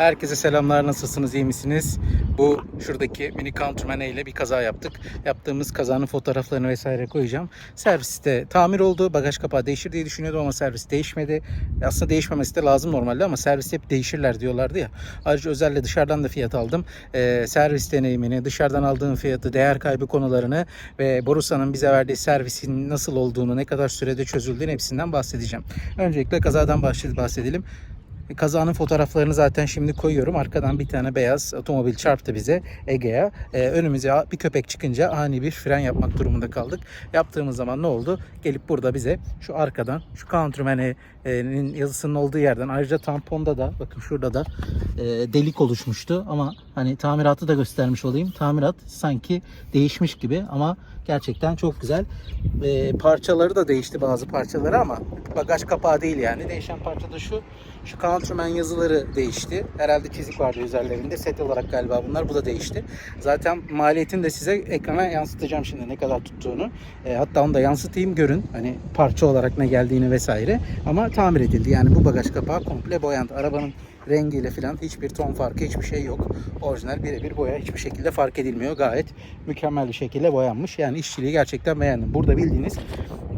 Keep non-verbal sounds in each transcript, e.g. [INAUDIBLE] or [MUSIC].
Herkese selamlar. Nasılsınız? iyi misiniz? Bu şuradaki mini counterman ile bir kaza yaptık. Yaptığımız kazanın fotoğraflarını vesaire koyacağım. Serviste tamir oldu. Bagaj kapağı değişir diye düşünüyordum ama servis değişmedi. Aslında değişmemesi de lazım normalde ama servis hep değişirler diyorlardı ya. Ayrıca özelle dışarıdan da fiyat aldım. Ee, servis deneyimini, dışarıdan aldığım fiyatı, değer kaybı konularını ve Borusan'ın bize verdiği servisin nasıl olduğunu, ne kadar sürede çözüldüğünü hepsinden bahsedeceğim. Öncelikle kazadan bahsed- bahsedelim. Kazanın fotoğraflarını zaten şimdi koyuyorum. Arkadan bir tane beyaz otomobil çarptı bize Ege'ye. Ee, önümüze bir köpek çıkınca ani bir fren yapmak durumunda kaldık. Yaptığımız zaman ne oldu? Gelip burada bize şu arkadan şu counterman'in yazısının olduğu yerden ayrıca tamponda da bakın şurada da e, delik oluşmuştu ama hani tamiratı da göstermiş olayım. Tamirat sanki değişmiş gibi ama gerçekten çok güzel. E, parçaları da değişti bazı parçaları ama bagaj kapağı değil yani. Değişen parça da şu. Şu Counterman yazıları değişti. Herhalde çizik vardı üzerlerinde. Set olarak galiba bunlar. Bu da değişti. Zaten maliyetini de size ekrana yansıtacağım şimdi ne kadar tuttuğunu. E, hatta onu da yansıtayım görün. Hani parça olarak ne geldiğini vesaire. Ama tamir edildi. Yani bu bagaj kapağı komple boyandı. Arabanın rengiyle falan hiçbir ton farkı hiçbir şey yok. Orijinal birebir boya hiçbir şekilde fark edilmiyor. Gayet mükemmel bir şekilde boyanmış. Yani işçiliği gerçekten beğendim. Burada bildiğiniz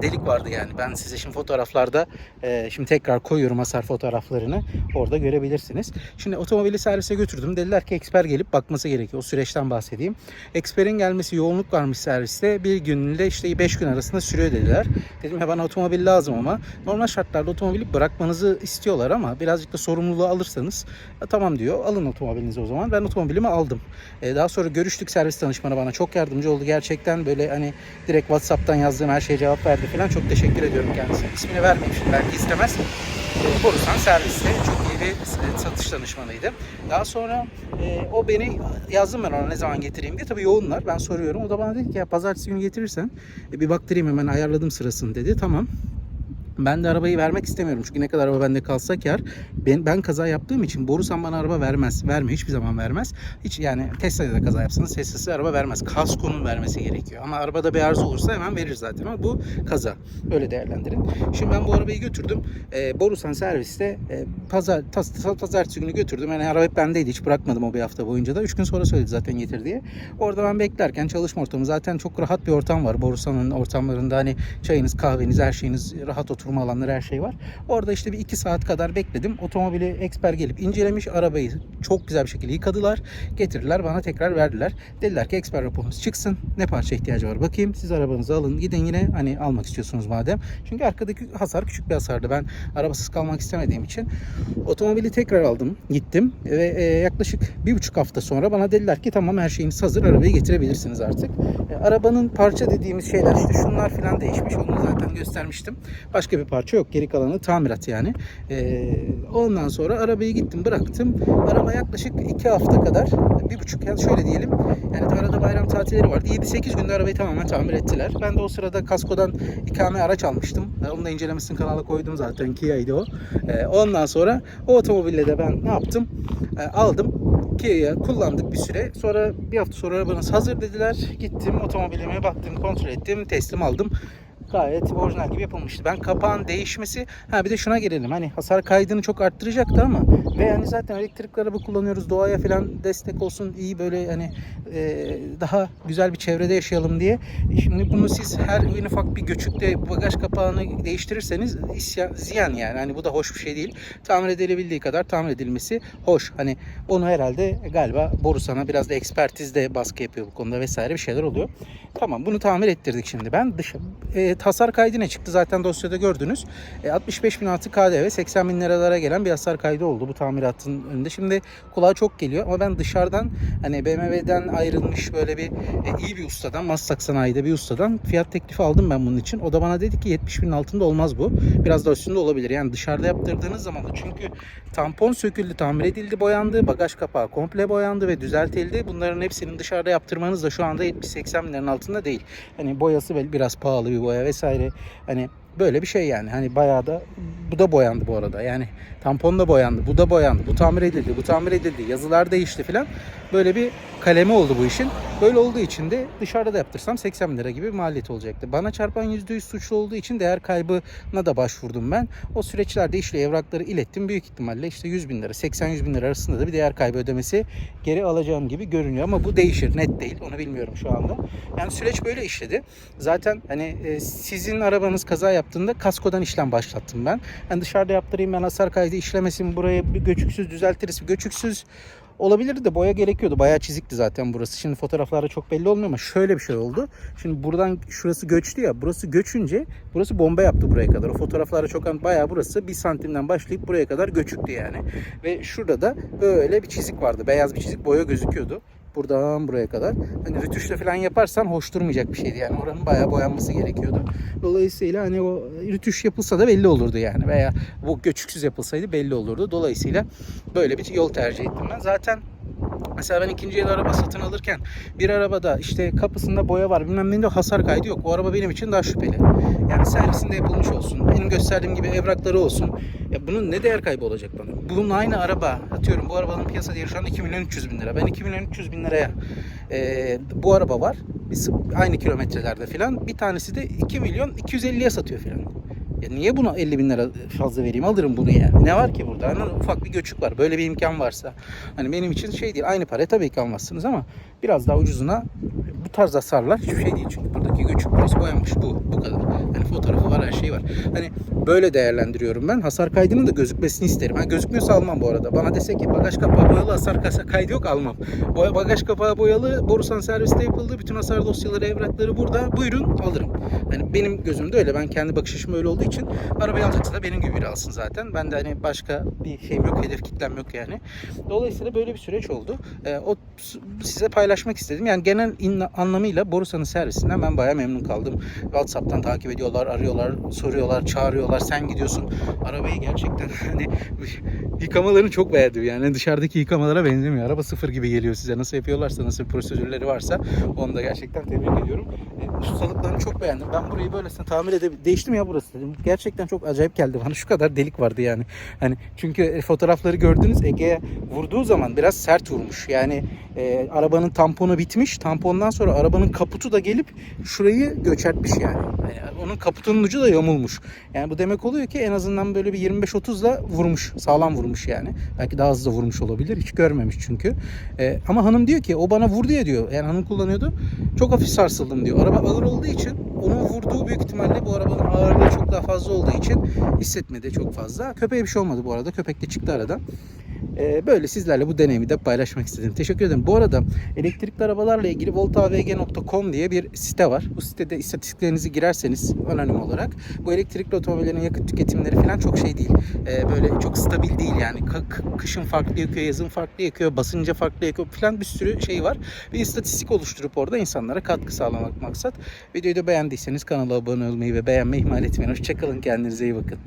delik vardı yani. Ben size şimdi fotoğraflarda e, şimdi tekrar koyuyorum hasar fotoğraflarını. Orada görebilirsiniz. Şimdi otomobili servise götürdüm. Dediler ki eksper gelip bakması gerekiyor. O süreçten bahsedeyim. Eksperin gelmesi yoğunluk varmış serviste. Bir günle işte 5 gün arasında sürüyor dediler. Dedim ya bana otomobil lazım ama normal şartlarda otomobili bırakmanızı istiyorlar ama birazcık da sorumluluğu alırsanız "Ya tamam diyor. Alın otomobilinizi o zaman. Ben otomobilimi aldım. E, daha sonra görüştük servis danışmanı bana çok yardımcı oldu. Gerçekten böyle hani direkt WhatsApp'tan yazdığım her şeye cevap verdi falan. Çok teşekkür ediyorum kendisine. İsmini vermeyeyim şimdi belki istemez. E, Borusan serviste çok iyi bir e, satış danışmanıydı. Daha sonra e, o beni yazdım ben ona ne zaman getireyim diye. Tabii yoğunlar. Ben soruyorum. O da bana dedi ki ya pazartesi günü getirirsen e, bir baktırayım hemen ayarladım sırasını dedi. Tamam. Ben de arabayı vermek istemiyorum. Çünkü ne kadar araba bende kalsa kar. Ben, ben kaza yaptığım için Borusan bana araba vermez. Vermiyor. Hiçbir zaman vermez. Hiç yani Tesla'da da kaza yapsanız Tesla size araba vermez. Kaskonun vermesi gerekiyor. Ama arabada bir arıza olursa hemen verir zaten. Ama bu kaza. Öyle değerlendirin. Şimdi ben bu arabayı götürdüm. Ee, Borusan serviste e, pazar, pazartesi günü götürdüm. Yani araba hep bendeydi. Hiç bırakmadım o bir hafta boyunca da. Üç gün sonra söyledi zaten getir diye. Orada ben beklerken çalışma ortamı zaten çok rahat bir ortam var. Borusan'ın ortamlarında hani çayınız, kahveniz, her şeyiniz rahat oturma alanları her şey var. Orada işte bir iki saat kadar bekledim. Otomobili eksper gelip incelemiş. Arabayı çok güzel bir şekilde yıkadılar. Getirdiler bana tekrar verdiler. Dediler ki eksper raporunuz çıksın. Ne parça ihtiyacı var bakayım. Siz arabanızı alın. Gidin yine hani almak istiyorsunuz madem. Çünkü arkadaki hasar küçük bir hasardı. Ben arabasız kalmak istemediğim için otomobili tekrar aldım. Gittim ve e, yaklaşık bir buçuk hafta sonra bana dediler ki tamam her şeyiniz hazır. Arabayı getirebilirsiniz artık. E, arabanın parça dediğimiz şeyler işte şunlar falan değişmiş. Onu zaten göstermiştim. Başka bir parça yok. Geri kalanı tamirat yani. Ee, ondan sonra arabayı gittim bıraktım. Araba yaklaşık iki hafta kadar bir buçuk yani şöyle diyelim. Yani arada bayram tatilleri vardı. 7-8 günde arabayı tamamen tamir ettiler. Ben de o sırada kaskodan ikame araç almıştım. Onun da incelemesini kanala koydum zaten. Kia'ydı o. Ee, ondan sonra o otomobille de ben ne yaptım? Ee, aldım. Kia'ya kullandık bir süre. Sonra bir hafta sonra arabanız hazır dediler. Gittim otomobilime baktım, kontrol ettim, teslim aldım gayet orijinal gibi yapılmıştı. Ben kapağın değişmesi ha bir de şuna gelelim. Hani hasar kaydını çok arttıracaktı ama ve yani zaten elektrikli araba kullanıyoruz. Doğaya falan destek olsun. iyi böyle hani e, daha güzel bir çevrede yaşayalım diye. Şimdi bunu siz her en ufak bir göçükte bagaj kapağını değiştirirseniz isyan, ziyan yani. Hani bu da hoş bir şey değil. Tamir edilebildiği kadar tamir edilmesi hoş. Hani onu herhalde galiba Borusan'a biraz da ekspertizde baskı yapıyor bu konuda vesaire bir şeyler oluyor. Tamam bunu tamir ettirdik şimdi. Ben dış e, hasar kaydı ne çıktı zaten dosyada gördünüz. E, 65 bin artı KDV 80 bin liralara gelen bir hasar kaydı oldu bu tamiratın önünde. Şimdi kulağa çok geliyor ama ben dışarıdan hani BMW'den ayrılmış böyle bir e, iyi bir ustadan Maslak Sanayi'de bir ustadan fiyat teklifi aldım ben bunun için. O da bana dedi ki 70 binin altında olmaz bu. Biraz da üstünde olabilir. Yani dışarıda yaptırdığınız zaman da çünkü tampon söküldü, tamir edildi, boyandı, bagaj kapağı komple boyandı ve düzeltildi. Bunların hepsinin dışarıda yaptırmanız da şu anda 70-80 binlerin altında değil. Hani boyası biraz pahalı bir boya vesaire. Hani böyle bir şey yani. Hani bayağı da bu da boyandı bu arada. Yani tampon da boyandı, bu da boyandı, bu tamir edildi, bu tamir edildi. Yazılar değişti filan. Böyle bir kalemi oldu bu işin. Böyle olduğu için de dışarıda da yaptırsam 80 bin lira gibi bir maliyet olacaktı. Bana çarpan %100 suçlu olduğu için değer kaybına da başvurdum ben. O süreçlerde işle evrakları ilettim. Büyük ihtimalle işte 100 bin lira 80-100 bin lira arasında da bir değer kaybı ödemesi geri alacağım gibi görünüyor. Ama bu değişir net değil onu bilmiyorum şu anda. Yani süreç böyle işledi. Zaten hani e, sizin arabanız kaza yaptığında kaskodan işlem başlattım ben. Yani dışarıda yaptırayım ben hasar kaydı işlemesin buraya bir göçüksüz düzeltiriz. Göçüksüz olabilirdi boya gerekiyordu. Bayağı çizikti zaten burası. Şimdi fotoğraflarda çok belli olmuyor ama şöyle bir şey oldu. Şimdi buradan şurası göçtü ya. Burası göçünce burası bomba yaptı buraya kadar. O fotoğraflarda çok an bayağı burası bir santimden başlayıp buraya kadar göçüktü yani. Ve şurada da böyle bir çizik vardı. Beyaz bir çizik boya gözüküyordu. Buradan buraya kadar. Hani rütüşle falan yaparsan hoş durmayacak bir şeydi yani. Oranın bayağı boyanması gerekiyordu. Dolayısıyla hani o rütüş yapılsa da belli olurdu yani. Veya bu göçüksüz yapılsaydı belli olurdu. Dolayısıyla böyle bir yol tercih ettim ben. Zaten Mesela ben ikinci el araba satın alırken bir arabada işte kapısında boya var bilmem ne de hasar kaydı yok. O araba benim için daha şüpheli. Yani servisinde yapılmış olsun. Benim gösterdiğim gibi evrakları olsun. Ya bunun ne değer kaybı olacak bana? Bunun aynı araba atıyorum bu arabanın piyasa değeri şu an 2 milyon 300 bin lira. Ben 2 milyon 300 bin liraya e, bu araba var. Biz aynı kilometrelerde falan. Bir tanesi de 2 milyon 250'ye satıyor falan. Ya niye buna 50 bin lira fazla vereyim alırım bunu yani. Ne var ki burada? Hani ufak bir göçük var. Böyle bir imkan varsa. Hani benim için şey değil. Aynı paraya tabii ki almazsınız ama biraz daha ucuzuna tarz hasarlar hiçbir şey değil. Çünkü buradaki göçük burası boyanmış. Bu. Bu kadar. Hani fotoğrafı var her şey var. Hani böyle değerlendiriyorum ben. Hasar kaydının da gözükmesini isterim. Ha, gözükmüyorsa almam bu arada. Bana dese ki bagaj kapağı boyalı hasar kaydı yok almam. Boya, bagaj kapağı boyalı borusan serviste yapıldı. Bütün hasar dosyaları evrakları burada. Buyurun alırım. Hani benim gözümde öyle. Ben kendi bakış açım öyle olduğu için arabayı alacaksa da benim gibi biri alsın zaten. Ben de hani başka bir şeyim yok. Hedef kitlem yok yani. Dolayısıyla böyle bir süreç oldu. Ee, o size paylaşmak istedim. Yani genel in- anlamıyla Borusan'ın servisinden ben bayağı memnun kaldım. WhatsApp'tan takip ediyorlar, arıyorlar, soruyorlar, çağırıyorlar. Sen gidiyorsun. Arabayı gerçekten [LAUGHS] hani yıkamalarını çok beğendim. Yani dışarıdaki yıkamalara benzemiyor. Araba sıfır gibi geliyor size. Nasıl yapıyorlarsa, nasıl prosedürleri varsa onu da gerçekten tebrik ediyorum. E, ustalıklarını çok beğendim. Ben burayı böylesine tamir edebilirim. Değişti ya burası dedim. Gerçekten çok acayip geldi bana. Şu kadar delik vardı yani. Hani çünkü e, fotoğrafları gördünüz Ege'ye vurduğu zaman biraz sert vurmuş. Yani e, arabanın tamponu bitmiş. Tampondan sonra arabanın kaputu da gelip şurayı göçertmiş yani. Yani onun kaputunun ucu da yamulmuş. Yani bu demek oluyor ki en azından böyle bir 25-30'la vurmuş. Sağlam vurmuş yani. Belki daha hızlı vurmuş olabilir. Hiç görmemiş çünkü. E, ama hanım diyor ki o bana vurdu ya diyor. Yani hanım kullanıyordu. Çok hafif sarsıldım diyor. Araba ağır olduğu için onun vurduğu büyük ihtimalle bu arabanın ağırlığı çok daha fazla olduğu için hissetmedi çok fazla. Köpeğe bir şey olmadı bu arada. Köpek de çıktı aradan. Ee, böyle sizlerle bu deneyimi de paylaşmak istedim. Teşekkür ederim. Bu arada elektrikli arabalarla ilgili voltavg.com diye bir site var. Bu sitede istatistiklerinizi girerseniz anonim olarak bu elektrikli otomobillerin yakıt tüketimleri falan çok şey değil. Ee, böyle çok stabil değil yani. Kışın farklı yakıyor, yazın farklı yakıyor, basınca farklı yakıyor falan bir sürü şey var. Bir istatistik oluşturup orada insanlara katkı sağlamak maksat. Videoyu da beğendiyseniz kanala abone olmayı ve beğenmeyi ihmal etmeyin. Hoşçakalın. Kendinize iyi bakın.